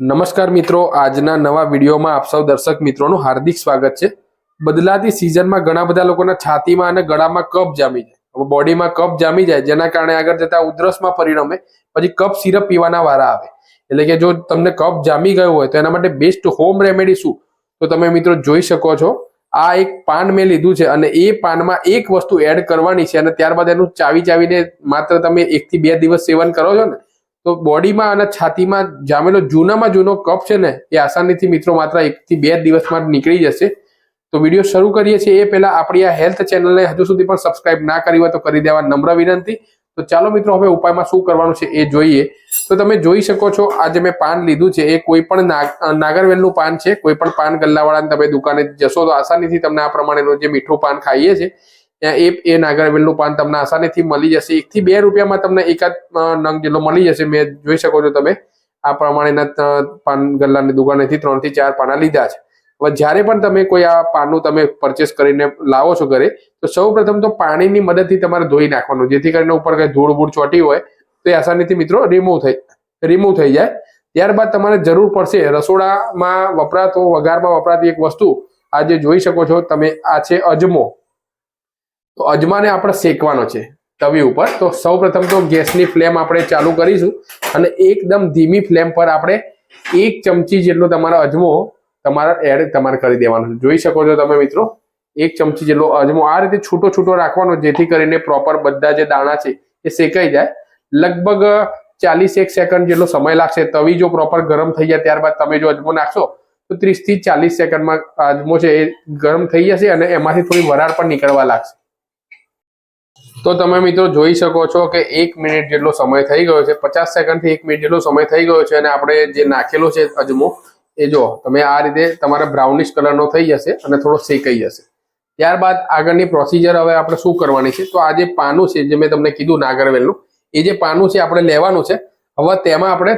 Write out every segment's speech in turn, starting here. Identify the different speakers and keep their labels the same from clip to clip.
Speaker 1: નમસ્કાર મિત્રો, આજના નવા વિડીયોમાં આપ સૌ દર્શક મિત્રોનું હાર્દિક સ્વાગત છે. બદલાતી સિઝનમાં ઘણા બધા લોકોના છાતીમાં અને ગળામાં કફ જામી જાય. હવે બોડીમાં કફ જામી જાય, જેના કારણે આગળ જતા ઉધરસમાં પરિણમે, પછી કફ સિરપ પીવાના વારા આવે. એટલે કે જો તમને કફ જામી ગયો હોય, તો એના માટે બેસ્ટ હોમ રેમેડી શું? તો તમે મિત્રો જોઈ શકો છો, આ એક પાન મેં લીધું છે અને એ પાનમાં એક વસ્તુ એડ કરવાની છે અને ત્યારબાદ એનું ચાવી ચાવીને માત્ર તમે એકથી બે દિવસ સેવન કરો છો ને તો બોડીમાં અને છાતીમાં જામેલો જૂનામાં જૂનો કફ છે ને, એ આસાનીથી મિત્રો માત્ર એકથી બે દિવસમાં જ નીકળી જશે. તો વીડિયો શરૂ કરીએ છીએ. એ પહેલા આપણી આ હેલ્થ ચેનલને હજુ સુધી પણ સબસ્ક્રાઇબ ના કરી હોય તો કરી દેવા નમ્ર વિનંતી. તો ચાલો મિત્રો, હવે ઉપાયમાં શું કરવાનું છે એ જોઈએ. તો તમે જોઈ શકો છો આજે મેં પાન લીધું છે, એ કોઈ પણ નાગ- નાગરવેલનું પાન છે. કોઈ પણ પાન ગલ્લાવાળાની તમે દુકાને જશો તો આસાનીથી તમને આ પ્રમાણેનું જે મીઠું પાન ખાઈએ છીએ એ એ નાગરવેલનું પાન તમને આસાનીથી મળી જશે. એકથી બે રૂપિયામાં તમને એકાદ નંગ જેટલો મળી જશે. મેં જોઈ શકો છો તમે. આ પ્રમાણેના પાન ગલ્લાની દુકાનેથી ત્રણથી ચાર પાના લીધા છે. હવે જ્યારે પણ તમે કોઈ આ પાનનું તમે પરચેસ કરીને લાવો છો ઘરે, તો સૌ પ્રથમ તો પાણીની મદદથી તમારે ધોઈ નાખવાનું. જેથી કરીને ઉપર કઈ ધૂળ બૂળ ચોટી હોય, તો એ આસાનીથી મિત્રો રિમૂવ થઈ રિમૂવ થઈ જાય. ત્યારબાદ તમારે જરૂર પડશે રસોડામાં વપરાતો, વઘારમાં વપરાતી એક વસ્તુ. આજે જોઈ શકો છો તમે, આ છે અજમો. તો અજમાને આપણે શેકવાનો છે તવી ઉપર. તો સૌ પ્રથમ તો ગેસની ફ્લેમ આપણે ચાલુ કરીશું અને એકદમ ધીમી ફ્લેમ પર આપણે એક ચમચી જેટલો તમારો અજમો તમારા એડ તમારે કરી દેવાનો જોઈ શકો છો તમે મિત્રો, એક ચમચી જેટલો અજમો આ રીતે છૂટો છૂટો રાખવાનો જેથી કરીને પ્રોપર બધા જે દાણા છે એ શેકાઈ જાય. લગભગ ચાલીસ એક સેકન્ડ જેટલો સમય લાગશે. તવી જો પ્રોપર ગરમ થઈ જાય ત્યારબાદ તમે જો અજમો નાખશો, તો ત્રીસથી ચાલીસ સેકન્ડમાં અજમો છે એ ગરમ થઈ જશે અને એમાંથી થોડી વરાળ પણ નીકળવા લાગશે. તો તમે મિત્રો જોઈ શકો છો કે એક મિનિટ જેટલો સમય થઈ ગયો છે, પચાસ સેકન્ડથી એક મિનિટ જેટલો સમય થઈ ગયો છે અને આપણે જે નાખેલો છે અજમો, એ જો તમે આ રીતે તમારા બ્રાઉનિશ કલરનો થઈ જશે અને થોડો શેકાઈ જશે. ત્યારબાદ આગળની પ્રોસિજર હવે આપણે શું કરવાની છે? તો આ જે પાનું છે જે મેં તમને કીધું નાગરવેલનું, એ જે પાનું છે આપણે લેવાનું છે, હવે તેમાં આપણે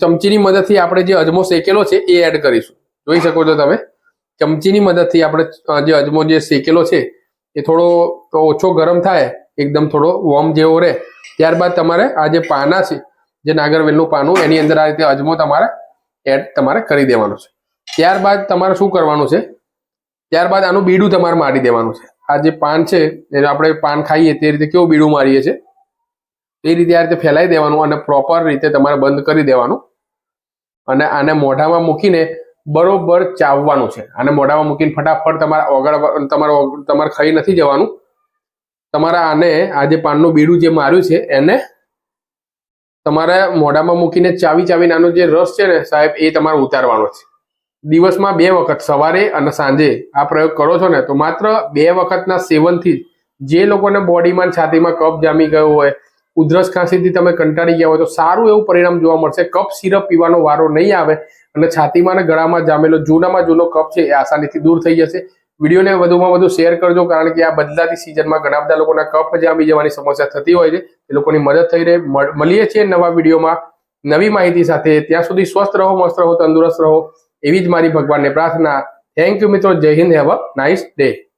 Speaker 1: ચમચીની મદદથી આપણે જે અજમો શેકેલો છે એ એડ કરીશું. જોઈ શકો છો તમે? ચમચીની મદદથી આપણે જે અજમો જે શેકેલો છે, એ થોડો ઓછો ગરમ થાય એકદમ થોડો વોર્મ જેવો રહે. ત્યારબાદ તમારે આ જે પાના છે, જે નાગરવેલનું પાનું, એની અંદર આ રીતે અજમો તમારે એડ તમારે કરી દેવાનું છે. ત્યારબાદ તમારે શું કરવાનું છે? ત્યારબાદ આનું બીડું તમારે મારી દેવાનું છે. આ જે પાન છે, એ આપણે પાન ખાઈએ તે રીતે કેવું બીડું મારીએ છીએ? એ રીતે આ રીતે ફેલાઈ દેવાનું અને પ્રોપર રીતે તમારે બંધ કરી દેવાનું. અને આને મોઢામાં મૂકીને બરોબર ચાવવાનું છે. આને મોઢામાં મૂકીને ફટાફટ તમારે ઓગળ તમારે તમારે ખાઈ નથી જવાનું. તમારે આને આ જે પાનનું બીડું જે માર્યું છે, એને તમારે મોઢામાં મૂકીને ચાવી ચાવીને આનો જે રસ છે ને સાહેબ, એ તમારે ઉતારવાનો છે. દિવસમાં બે વખત, સવારે અને સાંજે આ પ્રયોગ કરો છો ને, તો માત્ર બે વખતના સેવનથી જે લોકોને બોડીમાં છાતીમાં કફ જામી ગયો હોય, ઉધરસ ખાંસીથી તમે કંટાળી ગયા હોય, તો સારું એવું પરિણામ જોવા મળશે. કફ સિરપ પીવાનો વારો નહીં આવે અને છાતીમાં અને ગળામાં જામેલો, જૂનામાં જૂનો કફ છે, એ આસાનીથી દૂર થઈ જશે. વિડીયોને વધુમાં વધુ શેર કરજો, કારણ કે આ બદલાતી સિઝનમાં ઘણા બધા લોકોના કફ જામી જવાની સમસ્યા થતી હોય છે. એ લોકોની મદદ થઈ રહે. મળ- મળીએ છીએ નવા વિડીયોમાં. નવી માહિતી સાથે ત્યાં સુધી સ્વસ્થ રહો, મસ્ત રહો, તંદુરસ્ત રહો. એવી જ મારી ભગવાનને પ્રાર્થના. થેન્ક યુ મિત્રો. Jai Hind. Have a nice day